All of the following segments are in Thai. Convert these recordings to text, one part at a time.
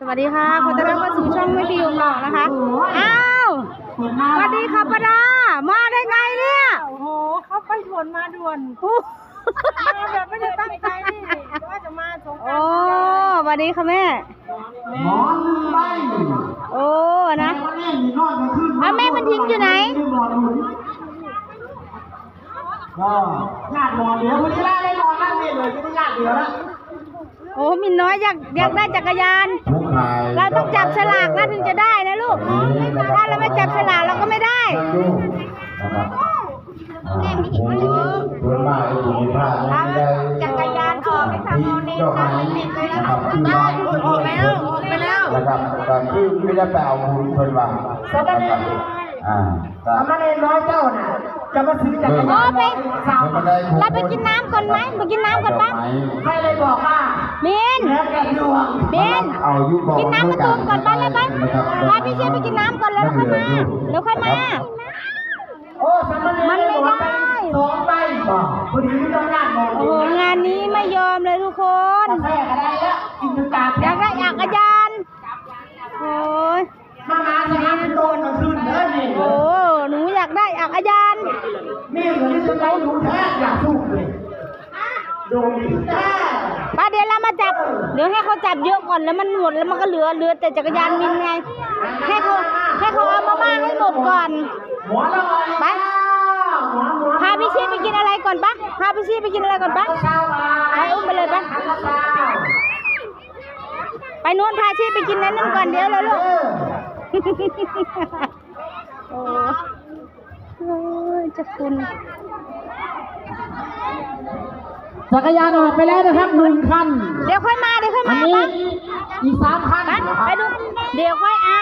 สวัสดีค่ะขอต้อนรับเข้าสู่ช่องไม่ดีของเรานะคะ อ้าวสวัสดีค่ะป้าดา มาได้ไงเนี่ยโอ้โหเขาไปด่วนมาด่วนโอ้มาแบบไม่ได้ตั้งใจนี่ว่าจะมาสงกโอ้รานต์สวัสดีค่ะแม่หมอลืมไปโอ้นะวันนี้มีนอนกลางคืนอะแม่มันทิ้งอยู่ไหนนอนอยู่ก็ญาตินอนเดี๋ยววันนี้ล่าได้นอนนั่งนี่เลยไม่ได้ญาติเดียวนะ โอ้มินน้อยอยากอยากได้จักรยาน เราต้องจับฉลากนะถึงจะได้นะลูก ถ้าเราไม่จับฉลากเราก็ไม่ได้ส่วนมากจะมีผ้าไม่ได้จักรยานออกให้ทำโมเดลนะไม่ติดเลยนะครับที่ได้ว่าออกแล้วออกไปแล้วนะครับแต่คือไม่ได้ไปเอาบุญเพิ่นว่านะครับอ่าก็ทำมาเองร้อยเจ้าน่ะจะมาซื้อจักรโอ้ยานไปสาวไม่ได้เราไปกินน้ำก่อนไหมไปกินน้ำก่อนปะใครเลยบอกว่า มินแล้วแกดวงมินเอายุบกินน้ำมะตูมก่อนไปเลยไปพาพี่เชียร์ไปกินน้ำก่อนแล้วค่อยมาแล้วค่อยมาโอ้สามเณรมันไม่ได้สองใบบอกพอดีไม่ต้องญาตินอนโอ้โหงานนี้ไม่ยอมเลยทุกคนกาแฟก็ได้แล้วกินน้ำตาลอยากได้อยากอาจารย์โอ้ยมาหาสถานเป็นโดนกลางคืนเด้อนี่โอ้หนูอยากได้อยากอาจารย์นี่เหมือนที่จะได้รู้แท้อยากสู้เลยโดนดีแท้ เดี๋ยวให้เขาจับเยอะก่อนแล้วมันหมดแล้วมันก็เหลือเหลือแต่จักรยานมินไง ให้เขาให้เขาเอามาบ้างให้หมดก่อนไปพาพี่ชีไปกินอะไรก่อนปะพาพี่ชีไปกินอะไรก่อนปะไปอุ้มไปเลยปะเช้าไปนู้นพาชีไปกินนั้นนั่นก่อนเดี๋ยวแล้วลูกโอ้ยจะคุณ จักรยานออกไปแล้วนะครับหนึ่งคัน เดี๋ยวค่อยมาเดี๋ยวค่อยอัมานนี้ปะอีกสามคันไปไปดูเดี๋ยวค่อยเอา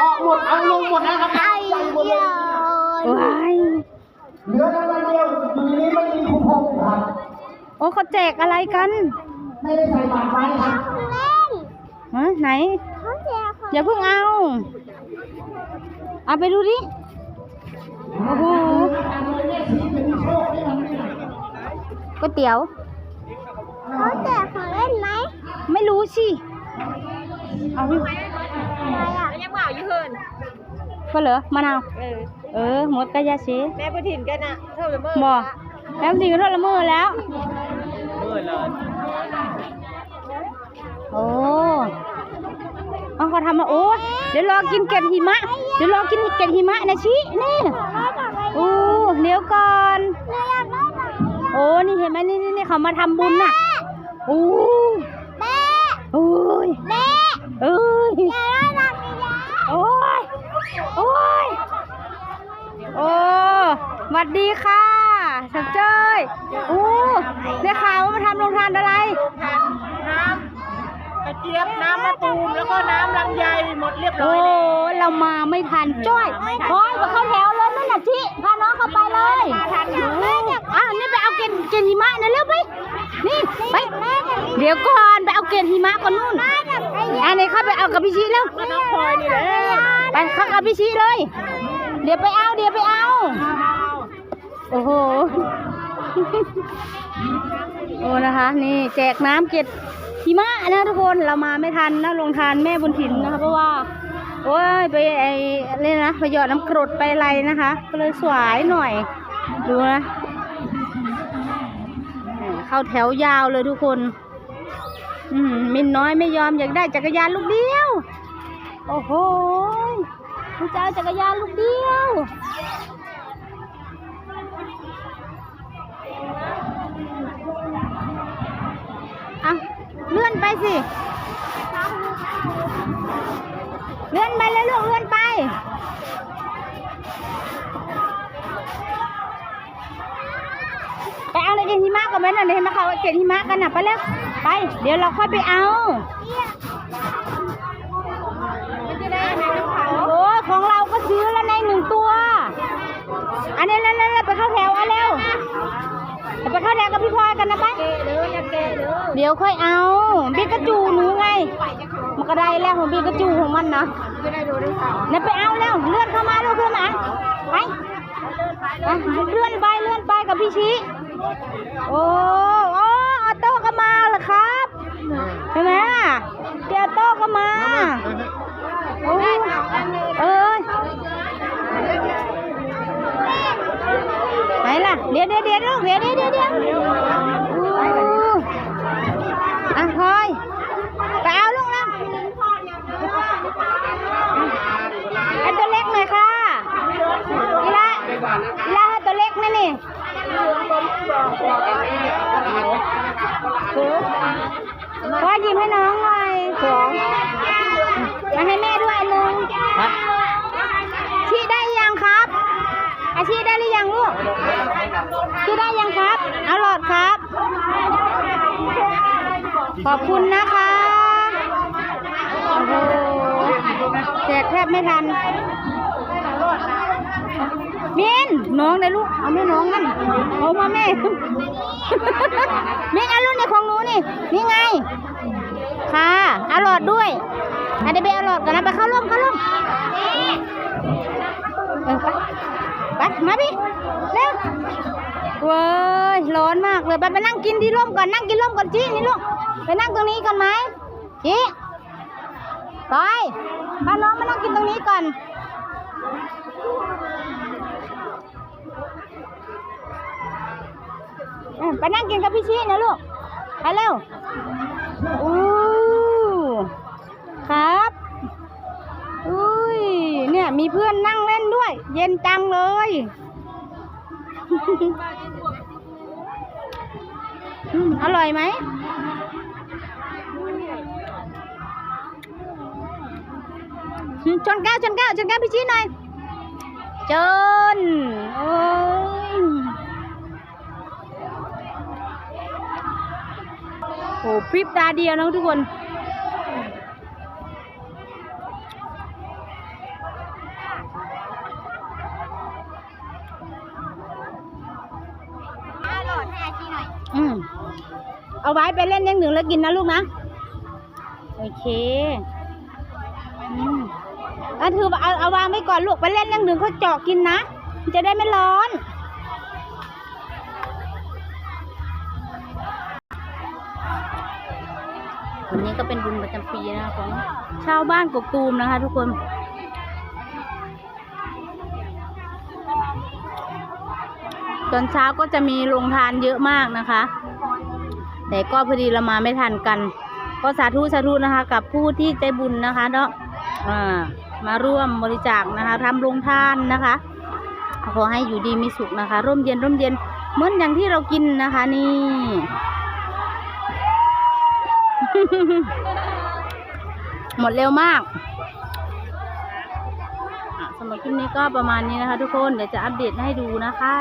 ออกหมดเอาลงหมดแล้วครับใจหมดเลยว้ายเหลือแล้ววันเดียวทีนี้ไม่มีคูปองครับโอ้เขาแจกอะไรกันไม่ได้ใส่บาตรไว้ครับฮะไหน อย่าเพิ่งเอา เอาไปดูดิ โอ้โหก๋ว ยเตี๋ยวเขาแจกของเล่นไหมไม่รู้สิเอาดิแล้วยังเมาอยู่เฮินก็เหรอมะนาวเออเออหมดกระยาชีแม่ไปถิ่นกันอะเท่าเดิมเมื่อบอกแล้วจริงก็ทอดละเมอแล้วโอ้เอาเขาทำมาโอ้เดี๋ยวรอกินเกล็ดหิมะ เดี๋ยวรอกินเกล็ดหิมะนะชินี่โอ้เดี๋ยวก่อน โอ้ นี่เห็นไหมนี่นี่นี่เขามาทำบุญน่ะโอ้แม่โอ้ยแม่เอ้ยโอ้ยโอ้ยโอ้สวัสดีค่ะสับเจ้ยโอ้ได้ข่าวว่ามาทำโรงทานอะไรน้ำ กระเจี๊ยบน้ำมะตูมแล้วก็น้ำลำไยหมดเรียบร้โอ้อยแล้วเรามาไม่ทันจ้อยโอ้ยมาเข้าแถวเลยนั่นน่ะชิพาน้องเข้าไปเลยอะนี่ไปเอาเกล็ดเกล็ดหิมะนะเร็วไปนี่ไปเดี๋ยวก่อนไปเอาเกล็ดหิมะก่อนนู่นอันนี้เข้าไปเอากับพี่ชีแล้วน้องพลอยนี่แหละไปเข้ากับพี่ชีเลย เดี๋ยวไปเอาเดี๋ยวไปเอา โอ้โห โอ้นะคะ นี่แจกน้ำเกล็ด หิมะนะทุกคนเรามาไม่ทันนะลงทานแม่บุญถิ่นนะคะ เพราะว่า โอ้ยไปไอ้นี่นะไปหยอดน้ำกรดไปอะไรนะคะ ก็เลยสวยหน่อย ดูนะ เข้าแถวยาวเลยทุกคนอืมมินน้อยไม่ยอมอยากได้จักรยานลูกเดียว โอ้โหมันจะเอาจักรยานลูกเดียวเอาเลื่อนไป สิเลื่อนไปเลยลูกเลื่อนไป ไปเอาในเกณฑ์หิมะก่อนไหมน่ะเดี๋ยวให้มาเขาเกณฑ์หิมะกันน่ะไปเร็วไป เดี๋ยวเราค่อยไปเอาโอ้ของเราก็ซื้อแล้วในหนึ่งตัว อันนี้เร็วไปเข้าแถวเอาเร็ว ไปเข้าแถวกับพี่พลอยกันนะไปเกเด้ออย่าเกเด้อเดี๋ยวค่อยเอาบิ๊กกระจูหนูไง มันก็ได้แล้วของบิ๊กกระจูของมันนะจะได้ดูได้เขาเนี่ยไปเอาแล้วเลื่อนเข้ามาลูกเลื่อนมาไปอะเลื่อนไปเลื่อนไปกับพี่ชี้โอ้โอ้ออโต้ก็มาเหรอครับเห็นไหมอะเกียร์โต้ก็มาโอ้ยเอ้ยไหน ล่ะ เดี๋ยวเดี๋ยวเดี๋ยวลูกเดี๋ยวเดี๋ยวเดี๋ยวเดี๋ยวอู้อะพลอยไปเอาลูกนะไอ้ตัวเล็กหน่อยค่ะอีละอีละให้ตัวเล็กนี่นี่พ่อยิ้มให้น้องหน่อยสองมาให้แม่ด้วยอันหนึงชี้ได้ยังครับอาชีได้หรือยังลูก ชี้ได้ยังครับอาหลอดครับ ขอบคุณนะคะโอ้โหแจกแทบไม่ทัน มินน้องเลยลูก เอาแม่น้องนั่นเอามาแม่มินอาลูกในของหนูนี่ นี่ไง ค่ะอาหลอดด้วยอันเดี๋ยวไปเอาหลอดกันนะไปเข้าร่วมเข้าร่วมเออไปไปมาพี่เร็ว เว้ยร้อนมากเลยไปไปนั่งกินที่ร่มก่อนนั่งกินร่มก่อนจี้นี่ลูกไปนั่งตรงนี้ก่อนไหมจี้ไปพาน้องมานั่งกินตรงนี้ก่อนเอ้ยไปนั่งกินกับพี่ชี้นะลูกไปเร็วอู้ครับอุ้ยเนี่ยมีเพื่อนนั่งเล่นด้วย เย็นจังเลย อร่อยไหมอืมชนแก้วชนแก้วชนแก้วพี่ชี้หน่อยจนโอ้ยโอ้พริบตาเดียวนะทุกคน อืมเอาไว้ไปเล่นยังหนึ่งแล้วกินนะลูกนะ โอเคอืมเอาถือเอาเอาวางไว้ก่อนลูกไปเล่นยังหนึ่งเขาเจาะกินนะจะได้ไม่ร้อนวันนี้ก็เป็นบุญประจำปีนะคะของชาวบ้านกกตูมนะคะ ทุกคน ตอนเช้าก็จะมีโรงทานเยอะมากนะคะ แต่ก็พอดีเรามาไม่ทันกัน ก็สาธุสาธุนะคะ กับผู้ที่ใจบุญนะคะเนาะมาร่วมบริจาคนะคะทำโรงทานนะคะ ขอให้อยู่ดีมีสุขนะคะ ร่มเย็นร่มเย็นเหมือนอย่างที่เรากินนะคะนี่ หมดเร็วมากำหรับคลิปนี้ก็ประมาณนี้นะคะ ทุกคน เดี๋ยวจะอัปเดตให้ดูนะคะ